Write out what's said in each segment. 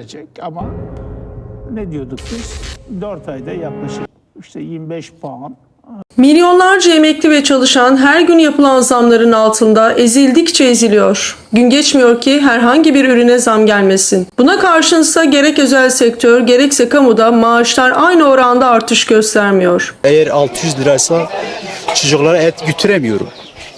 gelecek ama ne diyorduk biz? 4 ayda yaklaşık işte 25 puan Milyonlarca emekli ve çalışan her gün yapılan zamların altında ezildikçe eziliyor. Gün geçmiyor ki herhangi bir ürüne zam gelmesin. Buna karşınsa gerek özel sektör gerekse kamuda maaşlar aynı oranda artış göstermiyor. Eğer 600 liraysa çocuklara et götüremiyorum.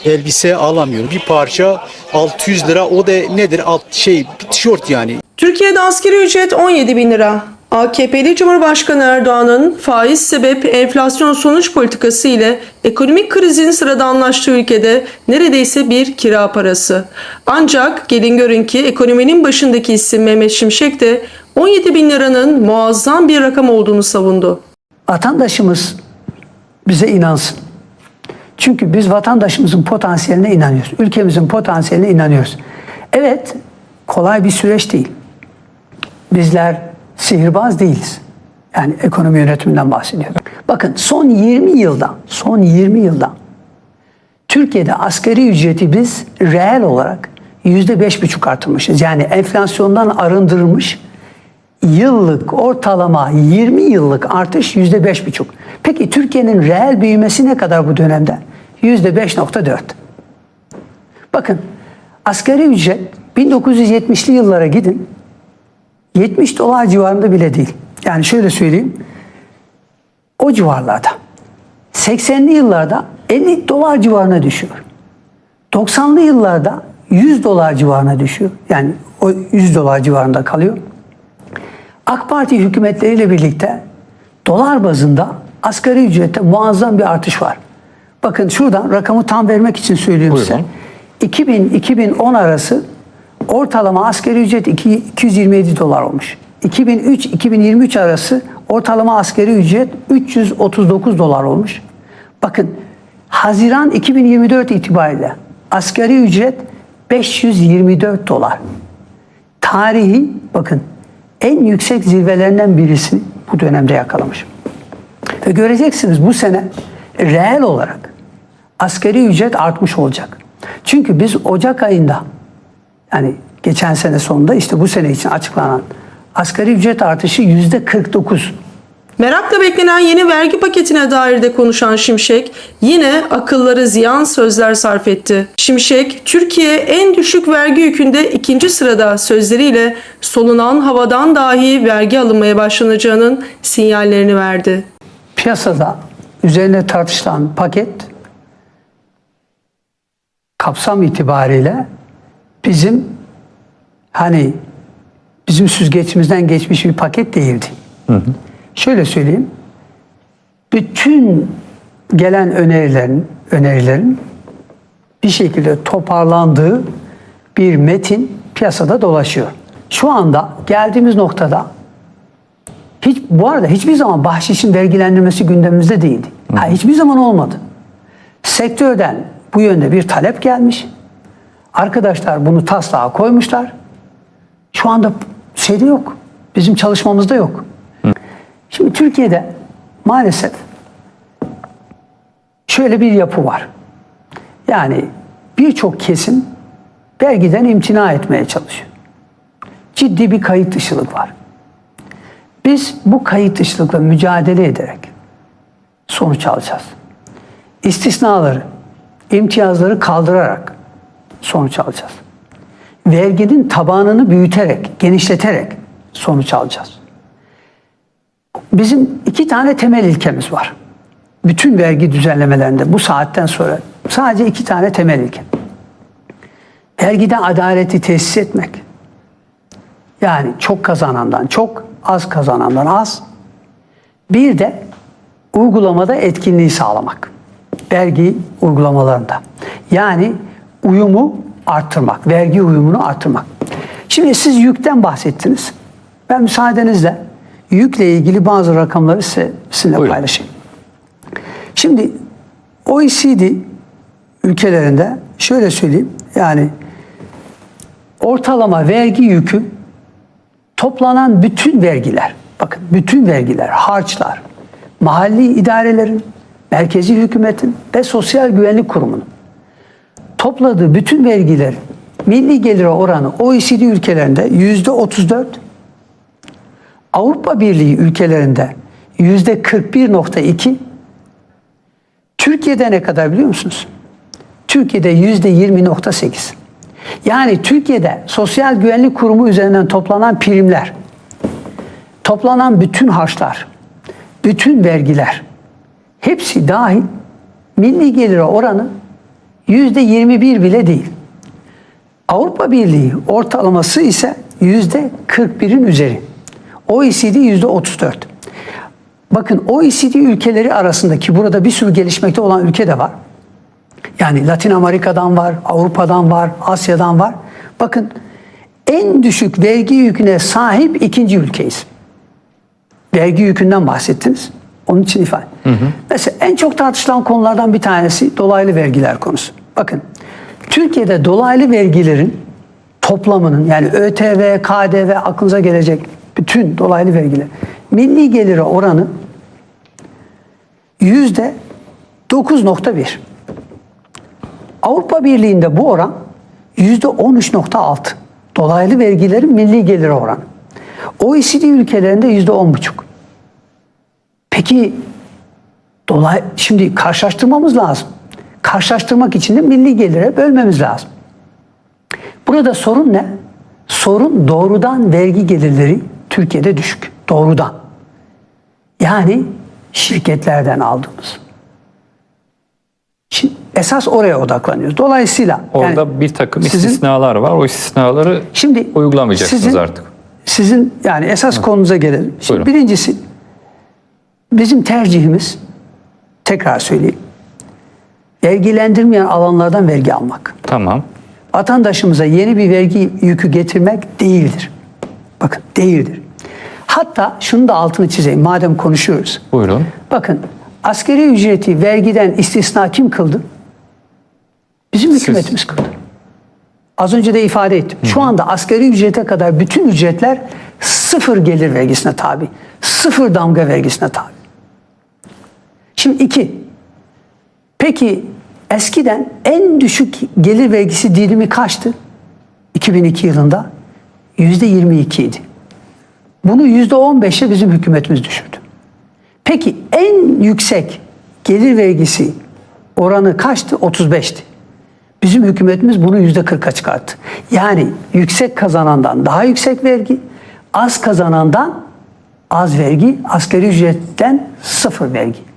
Elbise alamıyorum. Bir parça 600 lira o da nedir? Alt şey bir tişört yani. Türkiye'de asgari ücret 17 bin lira. AKP'li Cumhurbaşkanı Erdoğan'ın faiz sebep enflasyon sonuç politikası ile ekonomik krizin sıradanlaştığı ülkede neredeyse bir kira parası. Ancak gelin görün ki ekonominin başındaki isim Mehmet Şimşek de 17 bin liranın muazzam bir rakam olduğunu savundu. vatandaşımız bize inansın. Çünkü biz vatandaşımızın potansiyeline inanıyoruz. Ülkemizin potansiyeline inanıyoruz. Evet, kolay bir süreç değil. Bizler sihirbaz değiliz. Yani ekonomi yönetiminden bahsediyorum. Bakın son 20 yılda, son 20 yılda Türkiye'de asgari ücreti biz reel olarak yüzde beş buçuk artırmışız. Yani enflasyondan arındırılmış yıllık ortalama 20 yıllık artış yüzde beş buçuk. Peki Türkiye'nin reel büyümesi ne kadar bu dönemde? Yüzde beş nokta dört. Bakın asgari ücret 1970'li yıllara gidin 70 dolar civarında bile değil. Yani şöyle söyleyeyim o civarlarda. 80'li yıllarda 50 dolar civarına düşüyor. 90'lı yıllarda 100 dolar civarına düşüyor. Yani o 100 dolar civarında kalıyor. AK Parti hükümetleriyle birlikte dolar bazında asgari ücrette muazzam bir artış var. Bakın şuradan rakamı tam vermek için söylüyorum size. 2000-2010 arası ortalama asgari ücret iki- 227 dolar olmuş. 2003-2023 arası ortalama asgari ücret 339 dolar olmuş. Bakın Haziran 2024 itibariyle asgari ücret 524 dolar. Tarihi bakın en yüksek zirvelerinden birisini bu dönemde yakalamış. Ve göreceksiniz bu sene reel olarak asgari ücret artmış olacak. Çünkü biz Ocak ayında yani geçen sene sonunda işte bu sene için açıklanan asgari ücret artışı yüzde 49. Merakla beklenen yeni vergi paketine dair de konuşan Şimşek yine akılları ziyan sözler sarf etti. Şimşek, Türkiye en düşük vergi yükünde ikinci sırada sözleriyle solunan havadan dahi vergi alınmaya başlanacağının sinyallerini verdi. Piyasada üzerine tartışılan paket kapsam itibariyle bizim hani bizim süzgeçimizden geçmiş bir paket değildi. Şöyle söyleyeyim. Bütün gelen önerilerin önerilerin bir şekilde toparlandığı bir metin piyasada dolaşıyor. Şu anda geldiğimiz noktada hiç bu arada hiçbir zaman bahşişin vergilendirmesi gündemimizde değildi. Ha, hiçbir zaman olmadı. Sektörden bu yönde bir talep gelmiş. Arkadaşlar bunu taslağa koymuşlar. Şu anda şeyde yok. Bizim çalışmamızda yok. Şimdi Türkiye'de maalesef şöyle bir yapı var. Yani birçok kesim vergiden imtina etmeye çalışıyor. Ciddi bir kayıt dışılık var. Biz bu kayıt dışılıkla mücadele ederek sonuç alacağız. İstisnaları, imtiyazları kaldırarak sonuç alacağız. Verginin tabanını büyüterek, genişleterek sonuç alacağız. Bizim iki tane temel ilkemiz var. Bütün vergi düzenlemelerinde bu saatten sonra sadece iki tane temel ilke. Vergide adaleti tesis etmek. Yani çok kazanandan çok, az kazanandan az. Bir de uygulamada etkinliği sağlamak. Vergi uygulamalarında. Yani uyumu arttırmak, vergi uyumunu arttırmak. Şimdi siz yükten bahsettiniz. Ben müsaadenizle yükle ilgili bazı rakamları size, sizinle Buyurun. paylaşayım. Şimdi OECD ülkelerinde şöyle söyleyeyim yani ortalama vergi yükü toplanan bütün vergiler, bakın bütün vergiler, harçlar, mahalli idarelerin, merkezi hükümetin ve sosyal güvenlik kurumunun topladığı bütün vergiler milli gelire oranı OECD ülkelerinde yüzde 34, Avrupa Birliği ülkelerinde yüzde 41.2 Türkiye'de ne kadar biliyor musunuz? Türkiye'de yüzde 20.8. Yani Türkiye'de Sosyal Güvenlik Kurumu üzerinden toplanan primler, toplanan bütün harçlar, bütün vergiler, hepsi dahil milli gelire oranı yüzde 21 bile değil. Avrupa Birliği ortalaması ise yüzde 41'in üzeri. OECD yüzde 34. Bakın OECD ülkeleri arasındaki burada bir sürü gelişmekte olan ülke de var. Yani Latin Amerika'dan var, Avrupa'dan var, Asya'dan var. Bakın en düşük vergi yüküne sahip ikinci ülkeyiz. Vergi yükünden bahsettiniz. Onun için ifade. Mesela en çok tartışılan konulardan bir tanesi dolaylı vergiler konusu. Bakın Türkiye'de dolaylı vergilerin toplamının yani ÖTV, KDV aklınıza gelecek bütün dolaylı vergiler milli gelire oranı yüzde 9.1. Avrupa Birliği'nde bu oran yüzde 13.6. Dolaylı vergilerin milli geliri oranı. OECD ülkelerinde yüzde 10.5. Peki dolay şimdi karşılaştırmamız lazım. Karşılaştırmak için de milli gelire bölmemiz lazım. Burada sorun ne? Sorun doğrudan vergi gelirleri Türkiye'de düşük. Doğrudan. Yani şirketlerden aldığımız. Şimdi esas oraya odaklanıyoruz. Dolayısıyla Orada yani bir takım sizin- istisnalar var. O istisnaları Şimdi uygulamayacaksınız sizin- artık. Sizin yani esas konunuza gelelim. Şimdi Buyurun. birincisi bizim tercihimiz tekrar söyleyeyim. Vergilendirmeyen alanlardan vergi almak. Tamam. Vatandaşımıza yeni bir vergi yükü getirmek değildir. Bakın değildir. Hatta şunu da altını çizeyim madem konuşuyoruz. Buyurun. Bakın askeri ücreti vergiden istisna kim kıldı? Bizim Siz. hükümetimiz kıldı. Az önce de ifade ettim. Şu anda asgari ücrete kadar bütün ücretler sıfır gelir vergisine tabi. Sıfır damga vergisine tabi. Şimdi iki. Peki eskiden en düşük gelir vergisi dilimi kaçtı? 2002 yılında yüzde 22 idi. Bunu yüzde 15'e bizim hükümetimiz düşürdü. Peki en yüksek gelir vergisi oranı kaçtı? 35'ti. Bizim hükümetimiz bunu yüzde 40'a çıkarttı. Yani yüksek kazanandan daha yüksek vergi, az kazanandan az vergi, asgari ücretten sıfır vergi.